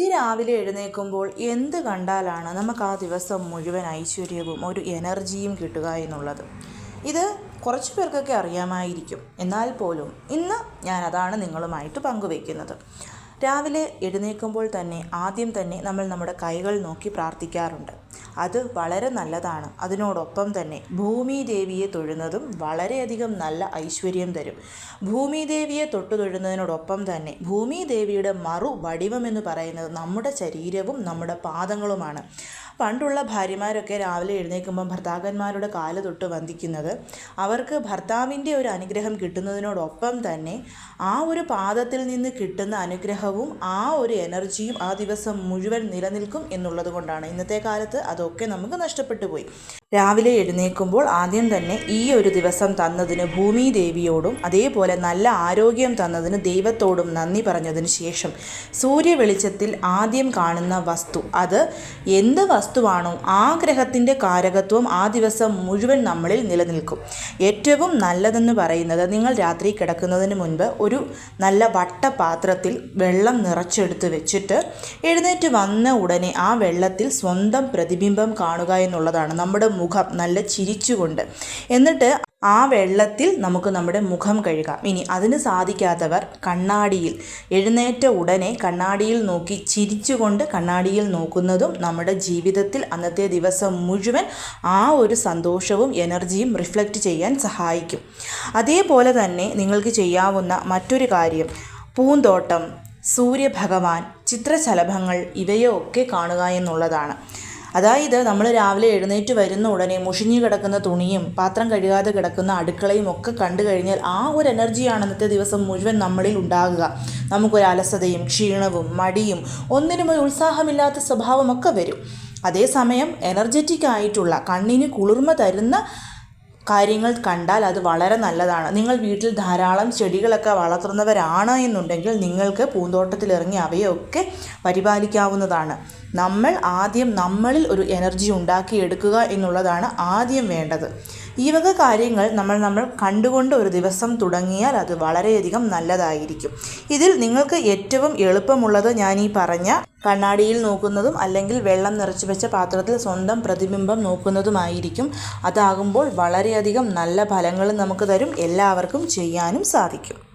അതിരാവിലെ എഴുന്നേൽക്കുമ്പോൾ എന്ത് കണ്ടാലാണ് നമുക്ക് ആ ദിവസം മുഴുവൻ ഐശ്വര്യവും ഒരു എനർജിയും കിട്ടുക എന്നുള്ളത്. ഇത് കുറച്ച് പേർക്കൊക്കെ അറിയാമായിരിക്കും. എന്നാൽ പോലും ഇന്ന് ഞാൻ അതാണ് നിങ്ങളുമായിട്ട് പങ്കുവയ്ക്കുന്നത്. രാവിലെ എഴുന്നേൽക്കുമ്പോൾ തന്നെ ആദ്യം തന്നെ നമ്മൾ നമ്മുടെ കൈകൾ നോക്കി പ്രാർത്ഥിക്കാറുണ്ട്. അത് വളരെ നല്ലതാണ്. അതിനോടൊപ്പം തന്നെ ഭൂമി ദേവിയെ തൊഴുന്നതും വളരെയധികം നല്ല ഐശ്വര്യം തരും. ഭൂമി ദേവിയെ തൊട്ടു തൊഴുന്നതിനോടൊപ്പം തന്നെ ഭൂമി ദേവിയുടെ മറു വടിവമെന്ന് പറയുന്നത് നമ്മുടെ ശരീരവും നമ്മുടെ പാദങ്ങളുമാണ്. പണ്ടുള്ള ഭാര്യമാരൊക്കെ രാവിലെ എഴുന്നേൽക്കുമ്പം ഭർത്താക്കന്മാരുടെ കാൽ തൊട്ട് വന്ദിക്കുന്നത് അവർക്ക് ഭർത്താവിന്റെ ഒരു അനുഗ്രഹം കിട്ടുന്നതിനോടൊപ്പം തന്നെ ആ ഒരു പാദത്തിൽ നിന്ന് കിട്ടുന്ന അനുഗ്രഹവും ആ ഒരു എനർജിയും ആ ദിവസം മുഴുവൻ നിലനിൽക്കും എന്നുള്ളത് കൊണ്ടാണ്. ഇന്നത്തെ കാലത്ത് അതൊക്കെ നമുക്ക് നഷ്ടപ്പെട്ടു പോയി. രാവിലെ എഴുന്നേൽക്കുമ്പോൾ ആദ്യം തന്നെ ഈ ഒരു ദിവസം തന്നതിന് ഭൂമി ദേവിയോടും അതേപോലെ നല്ല ആരോഗ്യം തന്നതിന് ദൈവത്തോടും നന്ദി പറഞ്ഞതിന് ശേഷം സൂര്യ വെളിച്ചത്തിൽ ആദ്യം കാണുന്ന വസ്തു അത് എന്ത് വസ്തുവാണോ ആ ഗ്രഹത്തിന്റെ കാരകത്വം ആ ദിവസം മുഴുവൻ നമ്മളിൽ നിലനിൽക്കും. ഏറ്റവും നല്ലതെന്ന് പറയുന്നത് നിങ്ങൾ രാത്രി കിടക്കുന്നതിന് മുൻപ് ഒരു നല്ല വട്ടപാത്രത്തിൽ വെള്ളം നിറച്ചെടുത്ത് വെച്ചിട്ട് എഴുന്നേറ്റ് വന്ന ഉടനെ ആ വെള്ളത്തിൽ സ്വന്തം പ്രതിബിംബം കാണുക എന്നുള്ളതാണ് നമ്മുടെ മുഖം നല്ല ചിരിച്ചുകൊണ്ട്. എന്നിട്ട് ആ വെള്ളത്തിൽ നമുക്ക് നമ്മുടെ മുഖം കഴുകാം. ഇനി അതിന് സാധിക്കാത്തവർ കണ്ണാടിയിൽ എഴുന്നേറ്റ ഉടനെ കണ്ണാടിയിൽ നോക്കി ചിരിച്ചുകൊണ്ട് കണ്ണാടിയിൽ നോക്കുന്നതും നമ്മുടെ ജീവിതത്തിൽ അന്നത്തെ ദിവസം മുഴുവൻ ആ ഒരു സന്തോഷവും എനർജിയും റിഫ്ലക്റ്റ് ചെയ്യാൻ സഹായിക്കും. അതേപോലെ തന്നെ നിങ്ങൾക്ക് ചെയ്യാവുന്ന മറ്റൊരു കാര്യം പൂന്തോട്ടം സൂര്യഭഗവാൻ ചിത്രശലഭങ്ങൾ ഇവയൊക്കെ കാണുക എന്നുള്ളതാണ്. അതായത് നമ്മൾ രാവിലെ എഴുന്നേറ്റ് വരുന്ന ഉടനെ മുഷിഞ്ഞു കിടക്കുന്ന തുണിയും പാത്രം കഴുകാതെ കിടക്കുന്ന അടുക്കളയും ഒക്കെ കണ്ടു കഴിഞ്ഞാൽ ആ ഒരു എനർജിയാണ് അന്നത്തെ ദിവസം മുഴുവൻ നമ്മളിൽ ഉണ്ടാകുക. നമുക്കൊരു അലസതയും ക്ഷീണവും മടിയും ഒന്നിനും ഒരു ഉത്സാഹമില്ലാത്ത സ്വഭാവമൊക്കെ വരും. അതേസമയം എനർജറ്റിക് ആയിട്ടുള്ള കണ്ണിന് കുളിർമ തരുന്ന കാര്യങ്ങൾ കണ്ടാൽ അത് വളരെ നല്ലതാണ്. നിങ്ങൾ വീട്ടിൽ ധാരാളം ചെടികളൊക്കെ വളർത്തുന്നവരാണ് എന്നുണ്ടെങ്കിൽ നിങ്ങൾക്ക് പൂന്തോട്ടത്തിലിറങ്ങി അവയൊക്കെ പരിപാലിക്കാവുന്നതാണ്. നമ്മൾ ആദ്യം നമ്മളിൽ ഒരു എനർജി ഉണ്ടാക്കിയെടുക്കുക എന്നുള്ളതാണ് ആദ്യം വേണ്ടത്. ഈ വക കാര്യങ്ങൾ നമ്മൾ നമ്മൾ കണ്ടുകൊണ്ട് ഒരു ദിവസം തുടങ്ങിയാൽ അത് വളരെയധികം നല്ലതായിരിക്കും. ഇതിൽ നിങ്ങൾക്ക് ഏറ്റവും എളുപ്പമുള്ളത് ഞാൻ ഈ പറഞ്ഞ കണ്ണാടിയിൽ നോക്കുന്നതും അല്ലെങ്കിൽ വെള്ളം നിറച്ചു വെച്ച പാത്രത്തിൽ സ്വന്തം പ്രതിബിംബം നോക്കുന്നതുമായിരിക്കും. അതാകുമ്പോൾ വളരെയധികം നല്ല ഫലങ്ങൾ നമുക്ക് തരും. എല്ലാവർക്കും ചെയ്യാനും സാധിക്കും.